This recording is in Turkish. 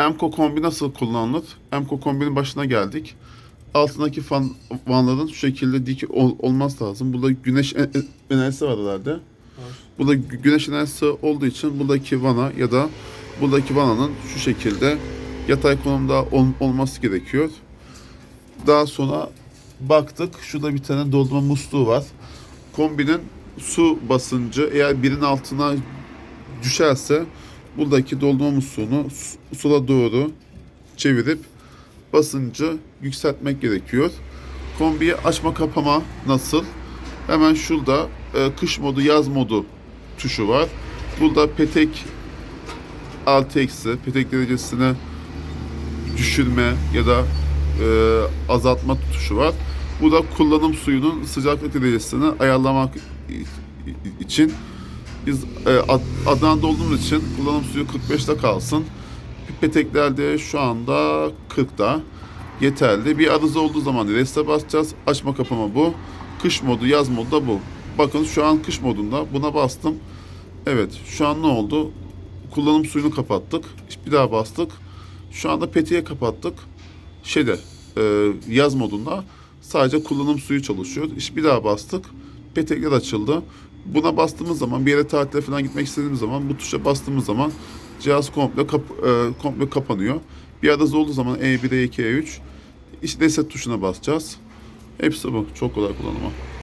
Emco kombi nasıl kullanılır? Emco kombinin başına geldik. Altındaki fan, vanların şu şekilde dik ol- olmaz lazım. Burada güneş e- e- enerjisi var herhalde. Burada gü- güneş enerjisi olduğu için buradaki vana ya da buradaki vananın şu şekilde yatay konumda ol- olması gerekiyor. Daha sonra baktık şurada bir tane doldurma musluğu var. Kombinin su basıncı eğer birin altına düşerse buradaki doldurma musluğunu sola doğru çevirip basıncı yükseltmek gerekiyor. Kombiyi açma kapama nasıl? Hemen şurada e, kış modu, yaz modu tuşu var. Burada petek artı eksi, petek derecesini düşürme ya da e, azaltma tuşu var. Bu da kullanım suyunun sıcaklık derecesini ayarlamak için biz e, Ad- Adana'da olduğumuz için kullanım suyu 45'te kalsın. Peteklerde şu anda 40'da yeterli. Bir arıza olduğu zaman reste basacağız. Açma kapama bu. Kış modu, yaz modu da bu. Bakın şu an kış modunda. Buna bastım. Evet şu an ne oldu? Kullanım suyunu kapattık. Bir daha bastık. Şu anda peteğe kapattık. Şeyde e, yaz modunda sadece kullanım suyu çalışıyor. İşte bir daha bastık. Petekler açıldı. Buna bastığımız zaman bir yere tatile falan gitmek istediğimiz zaman bu tuşa bastığımız zaman cihaz komple kap, e, komple kapanıyor. Bir arıza olduğu zaman E1, E2, E3 işte reset tuşuna basacağız. Hepsi bu. Çok kolay kullanıma.